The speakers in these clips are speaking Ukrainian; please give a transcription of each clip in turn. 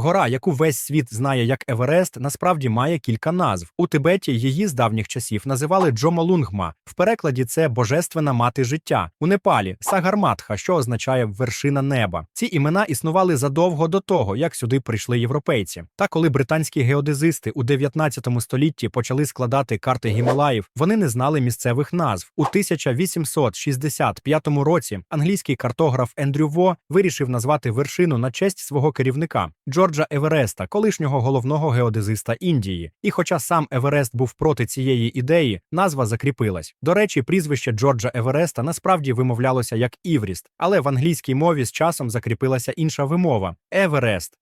Гора, яку весь світ знає як Еверест, насправді має кілька назв. У Тибеті її з давніх часів називали Джомолунгма. В перекладі це божественна мати життя. У Непалі Сагарматха, що означає вершина неба. Ці імена існували задовго до того, як сюди прийшли європейці. Та коли британські геодезисти у 19 столітті почали складати карти Гімалаїв, вони не знали місцевих назв. У 1865 році англійський картограф Ендрю Во вирішив назвати вершину на честь свого керівника Джорджа Евереста, колишнього головного геодезиста Індії. І хоча сам Еверест був проти цієї ідеї, назва закріпилась. До речі, прізвище Джорджа Евереста насправді вимовлялося як Івріст, але в англійській мові з часом закріпилася інша вимова Еверест.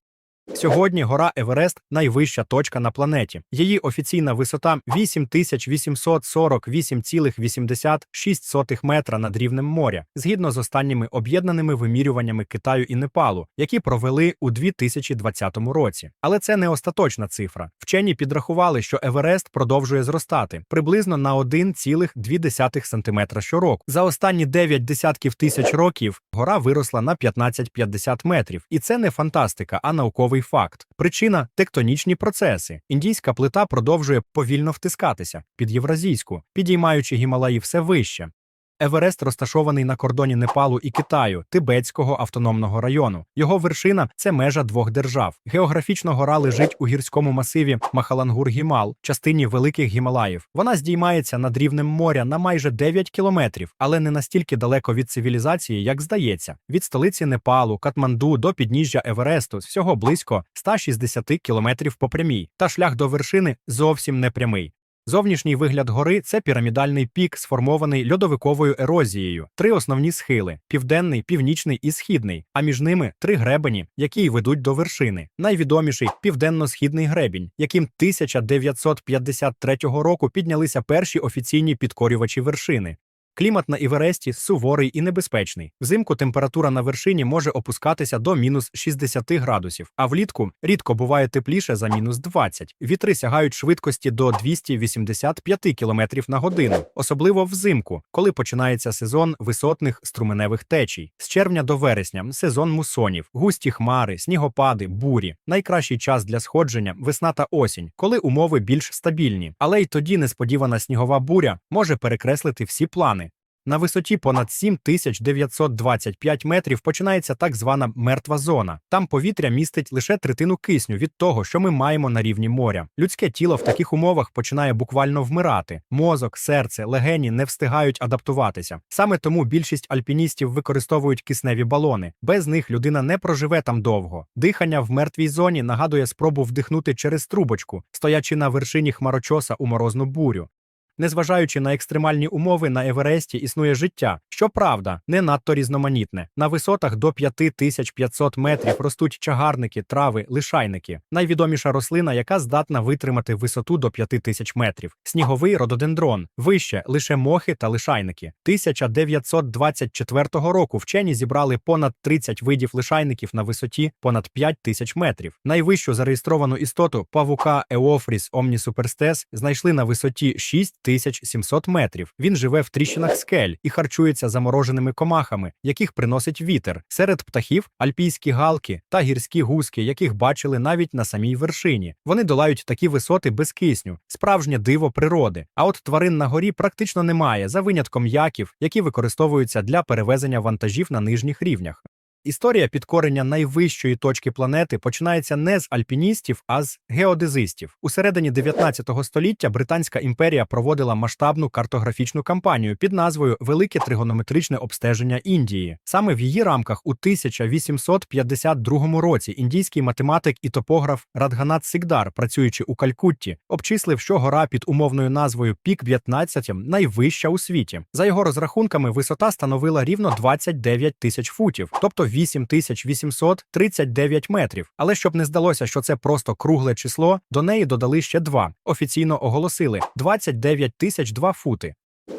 Сьогодні гора Еверест найвища точка на планеті. Її офіційна висота 8848,86 метра над рівнем моря, згідно з останніми об'єднаними вимірюваннями Китаю і Непалу, які провели у 2020 році. Але це не остаточна цифра. Вчені підрахували, що Еверест продовжує зростати приблизно на 1,2 см щороку. За останні 9 десятків тисяч років гора виросла на 15-50 метрів, і це не фантастика, а науковий факт. Причина тектонічні процеси. Індійська плита продовжує повільно втискатися під євразійську, підіймаючи Гімалаї все вище. Еверест розташований на кордоні Непалу і Китаю, Тибетського автономного району. Його вершина це межа двох держав. Географічно гора лежить у гірському масиві Махалангур-Гімал, частині Великих Гімалаїв. Вона здіймається над рівнем моря на майже 9 кілометрів, але не настільки далеко від цивілізації, як здається. Від столиці Непалу, Катманду до підніжжя Евересту всього близько 160 кілометрів по прямій, та шлях до вершини зовсім не прямий. Зовнішній вигляд гори це пірамідальний пік, сформований льодовиковою ерозією, три основні схили: південний, північний і східний, а між ними три гребені, які й ведуть до вершини. Найвідоміший південно-східний гребінь, яким 1953 року піднялися перші офіційні підкорювачі вершини. Клімат на Івересті суворий і небезпечний. Взимку температура на вершині може опускатися до мінус 60 градусів, а влітку рідко буває тепліше за мінус 20. Вітри сягають швидкості до 285 км на годину, особливо взимку, коли починається сезон висотних струменевих течій. З червня до вересня сезон мусонів, густі хмари, снігопади, бурі. Найкращий час для сходження весна та осінь, коли умови більш стабільні. Але й тоді несподівана снігова буря може перекреслити всі плани. На висоті понад 7925 метрів починається так звана мертва зона. Там повітря містить лише третину кисню від того, що ми маємо на рівні моря. Людське тіло в таких умовах починає буквально вмирати. Мозок, серце, легені не встигають адаптуватися. Саме тому більшість альпіністів використовують кисневі балони. Без них людина не проживе там довго. Дихання в мертвій зоні нагадує спробу вдихнути через трубочку, стоячи на вершині хмарочоса у морозну бурю. Незважаючи на екстремальні умови на Евересті існує життя, щоправда, не надто різноманітне. На висотах до 5500 метрів ростуть чагарники, трави, лишайники. Найвідоміша рослина, яка здатна витримати висоту до 5000 метрів. Сніговий рододендрон, вище лише мохи та лишайники. 1924 року вчені зібрали понад 30 видів лишайників на висоті понад 5000 метрів. Найвищу зареєстровану істоту павука Еофріс омнісуперстес знайшли на висоті 6 1700 метрів. Він живе в тріщинах скель і харчується замороженими комахами, яких приносить вітер. Серед птахів альпійські галки та гірські гуски, яких бачили навіть на самій вершині. Вони долають такі висоти без кисню, справжнє диво природи. А от тварин на горі практично немає, за винятком яків, які використовуються для перевезення вантажів на нижніх рівнях. Історія підкорення найвищої точки планети починається не з альпіністів, а з геодезистів. У середині 19 століття Британська імперія проводила масштабну картографічну кампанію під назвою Велике тригонометричне обстеження Індії. Саме в її рамках у 1852 році індійський математик і топограф Радганат Сигдар, працюючи у Калькутті, обчислив, що гора під умовною назвою Пік 15 найвища у світі. За його розрахунками, висота становила рівно 29 тисяч футів, тобто 8839 метрів. Але щоб не здалося, що це просто кругле число, до неї додали ще два. Офіційно оголосили 29 тисяч 2 фути.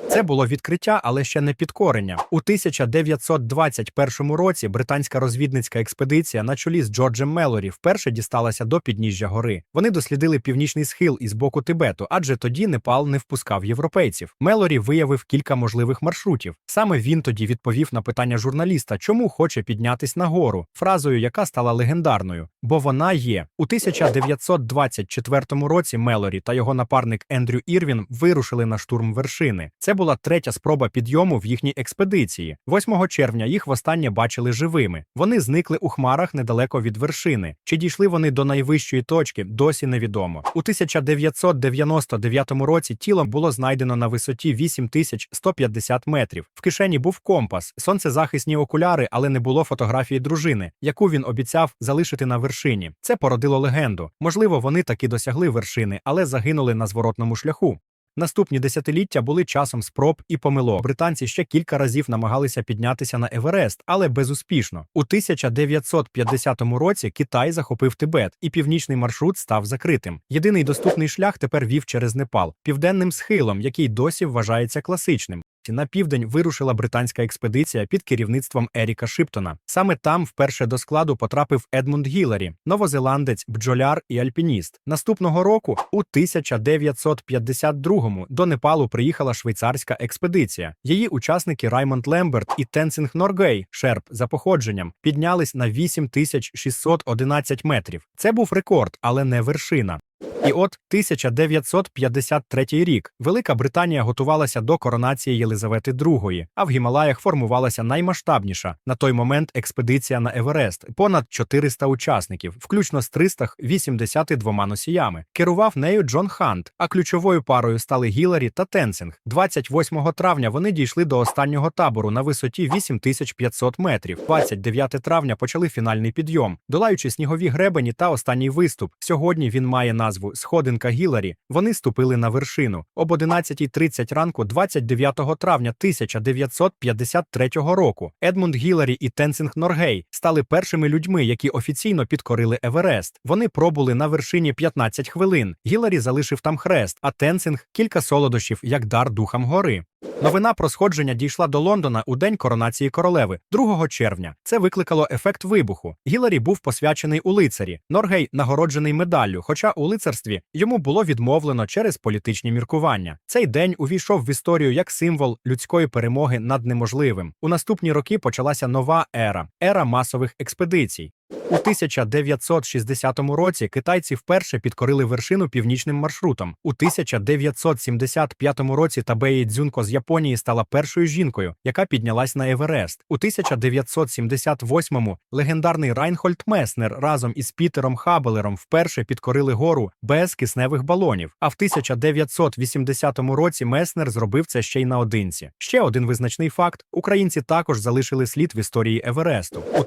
Це було відкриття, але ще не підкорення. У 1921 році британська розвідницька експедиція на чолі з Джорджем Мелорі вперше дісталася до підніжжя гори. Вони дослідили північний схил із боку Тибету, адже тоді Непал не впускав європейців. Мелорі виявив кілька можливих маршрутів. Саме він тоді відповів на питання журналіста, чому хоче піднятись на гору, фразою, яка стала легендарною, бо вона є. У 1924 році Мелорі та його напарник Ендрю Ірвін вирушили на штурм вершини. Це була третя спроба підйому в їхній експедиції. 8 червня їх востаннє бачили живими. Вони зникли у хмарах недалеко від вершини. Чи дійшли вони до найвищої точки, досі невідомо. У 1999 році тіло було знайдено на висоті 8150 метрів. В кишені був компас, сонцезахисні окуляри, але не було фотографії дружини, яку він обіцяв залишити на вершині. Це породило легенду. Можливо, вони таки досягли вершини, але загинули на зворотному шляху. Наступні десятиліття були часом спроб і помилок. Британці ще кілька разів намагалися піднятися на Еверест, але безуспішно. У 1950 році Китай захопив Тибет, і північний маршрут став закритим. Єдиний доступний шлях тепер вів через Непал, південним схилом, який досі вважається класичним. На південь вирушила британська експедиція під керівництвом Еріка Шиптона. Саме там вперше до складу потрапив Едмунд Гіларі, новозеландець, бджоляр і альпініст. Наступного року, у 1952-му, до Непалу приїхала швейцарська експедиція. Її учасники Раймонд Лемберт і Тенсінг Норгей, шерп за походженням, піднялись на 8611 метрів. Це був рекорд, але не вершина. І от 1953 рік Велика Британія готувалася до коронації Єлизавети II, а в Гімалаях формувалася наймасштабніша на той момент експедиція на Еверест, понад 400 учасників, включно з 382 носіями. Керував нею Джон Хант, а ключовою парою стали Гіларі та Тенсинг. 28 травня вони дійшли до останнього табору на висоті 8500 метрів. 29 травня почали фінальний підйом, долаючи снігові гребені та останній виступ. Сьогодні він має назву Сходинка Гіларі. Вони ступили на вершину об 11.30 ранку, 29 травня 1953 року. Едмунд Гіларі і Тенсінг Норгей стали першими людьми, які офіційно підкорили Еверест. Вони пробули на вершині 15 хвилин. Гіларі залишив там хрест, а Тенсінг кілька солодощів як дар духам гори. Новина про сходження дійшла до Лондона у день коронації королеви, 2 червня. Це викликало ефект вибуху. Гіларі був посвячений у лицарі. Норгей нагороджений медаллю, хоча у лицарстві йому було відмовлено через політичні міркування. Цей день увійшов в історію як символ людської перемоги над неможливим. У наступні роки почалася нова ера ера масових експедицій. У 1960 році китайці вперше підкорили вершину північним маршрутом. У 1975 році Табеї Дзюнко з Японії стала першою жінкою, яка піднялась на Еверест. У 1978-му легендарний Райнхольд Меснер разом із Пітером Хабелером вперше підкорили гору без кисневих балонів. А в 1980 році Меснер зробив це ще й наодинці. Ще один визначний факт: українці також залишили слід в історії Евересту. У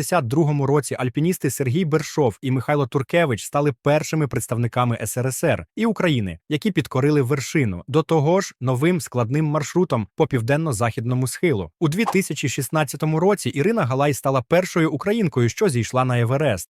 1982 році альпіністи Сергій Бершов і Михайло Туркевич стали першими представниками СРСР і України, які підкорили вершину. До того ж, новим складним маршрутом по південно-західному схилу. У 2016 році Ірина Галай стала першою українкою, що зійшла на Еверест.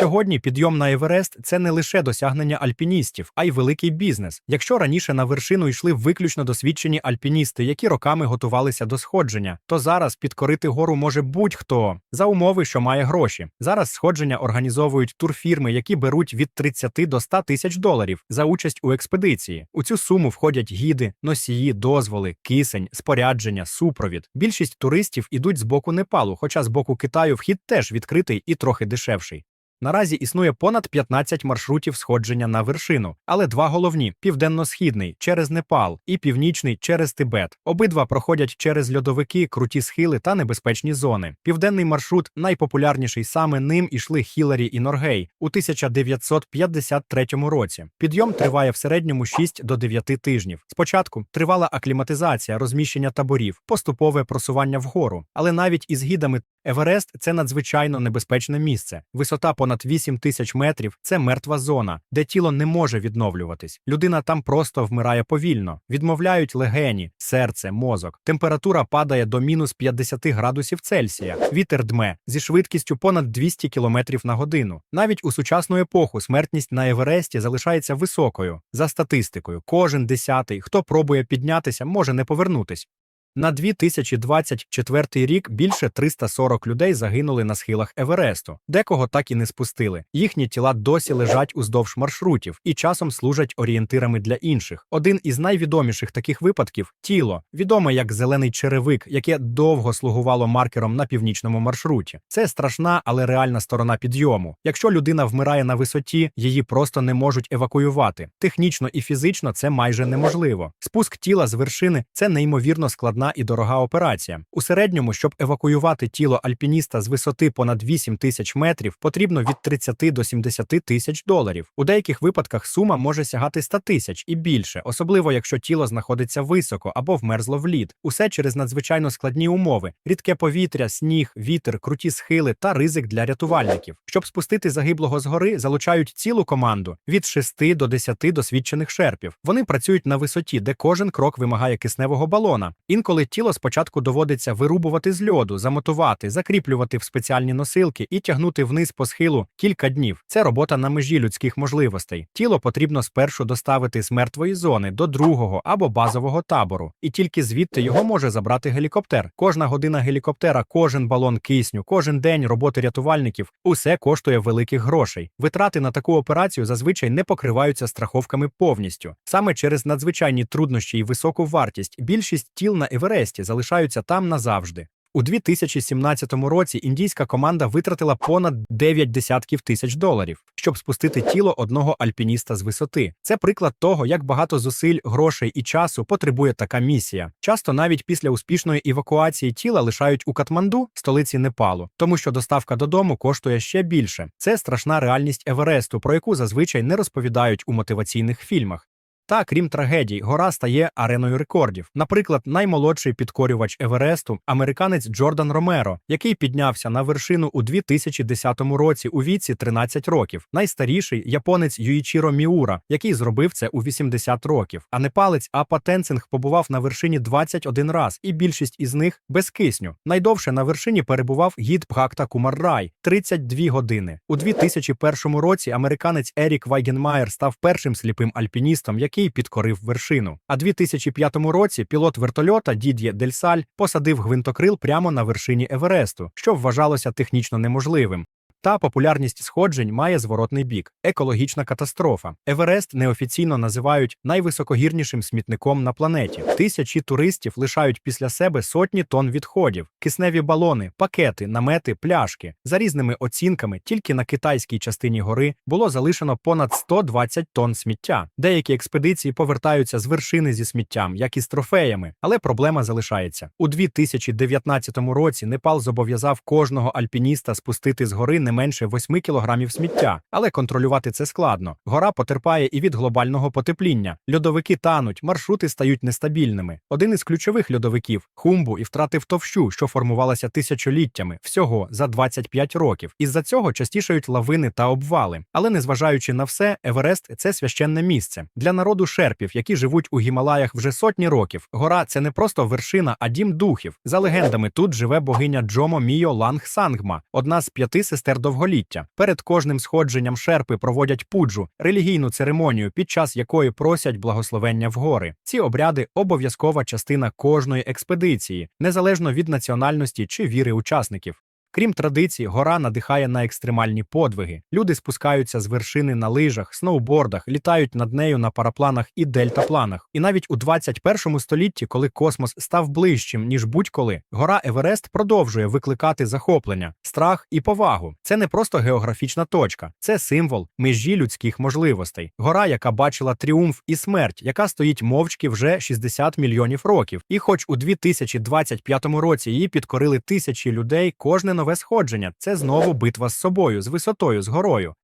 Сьогодні підйом на Еверест це не лише досягнення альпіністів, а й великий бізнес. Якщо раніше на вершину йшли виключно досвідчені альпіністи, які роками готувалися до сходження, то зараз підкорити гору може будь-хто за умови, що має гроші. Зараз сходження організовують турфірми, які беруть від 30 до 100 тисяч доларів за участь у експедиції. У цю суму входять гіди, носії, дозволи, кисень, спорядження, супровід. Більшість туристів ідуть з боку Непалу, хоча з боку Китаю вхід теж відкритий і трохи дешевший. Наразі існує понад 15 маршрутів сходження на вершину, але два головні: південно-східний через Непал і північний через Тибет. Обидва проходять через льодовики, круті схили та небезпечні зони. Південний маршрут найпопулярніший саме ним ішли Хіларі і Норгей у 1953 році. Підйом триває в середньому 6 до 9 тижнів. Спочатку тривала акліматизація, розміщення таборів, поступове просування вгору. Але навіть із гідами Еверест це надзвичайно небезпечне місце. Висота понад 8 тисяч метрів це мертва зона, де тіло не може відновлюватись. Людина там просто вмирає повільно. Відмовляють легені, серце, мозок. Температура падає до мінус 50 градусів Цельсія. Вітер дме зі швидкістю понад 200 км на годину. Навіть у сучасну епоху смертність на Евересті залишається високою. За статистикою, кожен десятий, хто пробує піднятися, може не повернутись. На 2024 рік більше 340 людей загинули на схилах Евересту. Декого так і не спустили. Їхні тіла досі лежать уздовж маршрутів і часом служать орієнтирами для інших. Один із найвідоміших таких випадків тіло, відоме як зелений черевик, яке довго слугувало маркером на північному маршруті. Це страшна, але реальна сторона підйому. Якщо людина вмирає на висоті, її просто не можуть евакуювати. Технічно і фізично це майже неможливо. Спуск тіла з вершини це неймовірно складна і дорога операція. У середньому, щоб евакуювати тіло альпініста з висоти понад 8 тисяч метрів, потрібно від 30 до 70 тисяч доларів. У деяких випадках сума може сягати 100 тисяч і більше, особливо якщо тіло знаходиться високо або вмерзло в лід. Усе через надзвичайно складні умови: рідке повітря, сніг, вітер, круті схили та ризик для рятувальників. Щоб спустити загиблого з гори, залучають цілу команду від 6 до 10 досвідчених шерпів. Вони працюють на висоті, де кожен крок вимагає кисневого балона. Інколи тіло спочатку доводиться вирубувати з льоду, замотувати, закріплювати в спеціальні носилки і тягнути вниз по схилу кілька днів. Це робота на межі людських можливостей. Тіло потрібно спершу доставити з мертвої зони до другого або базового табору, і тільки звідти його може забрати гелікоптер. Кожна година гелікоптера, кожен балон кисню, кожен день роботи рятувальників усе коштує великих грошей. Витрати на таку операцію зазвичай не покриваються страховками повністю. Саме через надзвичайні труднощі і високу вартість більшість тіл на Евересті залишаються там назавжди. У 2017 році індійська команда витратила понад 9 десятків тисяч доларів, щоб спустити тіло одного альпініста з висоти. Це приклад того, як багато зусиль, грошей і часу потребує така місія. Часто навіть після успішної евакуації тіла лишають у Катманду, столиці Непалу, тому що доставка додому коштує ще більше. Це страшна реальність Евересту, про яку зазвичай не розповідають у мотиваційних фільмах. Та крім трагедій, гора стає ареною рекордів. Наприклад, наймолодший підкорювач Евересту, американець Джордан Ромеро, який піднявся на вершину у 2010 році у віці 13 років, найстаріший японець Юїчіро Міура, який зробив це у 80 років. А непалець Апа Тенцинг побував на вершині 21 раз, і більшість із них без кисню. Найдовше на вершині перебував гід Бхакта Кумаррай – 32 години. У 2001 році американець Ерік Вайгенмаєр став першим сліпим альпіністом, який який підкорив вершину. А 2005 році пілот вертольота Дід'є Дельсаль посадив гвинтокрил прямо на вершині Евересту, що вважалося технічно неможливим. Та популярність сходжень має зворотний бік екологічна катастрофа. Еверест неофіційно називають найвисокогірнішим смітником на планеті. Тисячі туристів лишають після себе сотні тонн відходів, кисневі балони, пакети, намети, пляшки. За різними оцінками, тільки на китайській частині гори було залишено понад 120 тонн сміття. Деякі експедиції повертаються з вершини зі сміттям, як і з трофеями, але проблема залишається у 2019 році. Непал зобов'язав кожного альпініста спустити з гори не менше 8 кілограмів сміття, але контролювати це складно. Гора потерпає і від глобального потепління. Льодовики тануть, маршрути стають нестабільними. Один із ключових льодовиків хумбу і втратив товщу, що формувалася тисячоліттями, всього за 25 років. Із-за цього частішають лавини та обвали. Але незважаючи на все, Еверест це священне місце для народу шерпів, які живуть у Гімалаях вже сотні років. Гора це не просто вершина, а дім духів. За легендами, тут живе богиня Джомо Міо Ланг Сангма, одна з п'яти сестер довголіття. Перед кожним сходженням шерпи проводять пуджу, релігійну церемонію, під час якої просять благословення в гори. Ці обряди обов'язкова частина кожної експедиції, незалежно від національності чи віри учасників. Крім традицій, гора надихає на екстремальні подвиги. Люди спускаються з вершини на лижах, сноубордах, літають над нею на парапланах і дельтапланах. І навіть у 21 столітті, коли космос став ближчим ніж будь-коли, гора Еверест продовжує викликати захоплення, страх і повагу. Це не просто географічна точка, це символ межі людських можливостей. Гора, яка бачила тріумф і смерть, яка стоїть мовчки вже 60 мільйонів років. І, хоч у 2025 році її підкорили тисячі людей, кожне нове сходження це знову битва з собою, з висотою, з горою.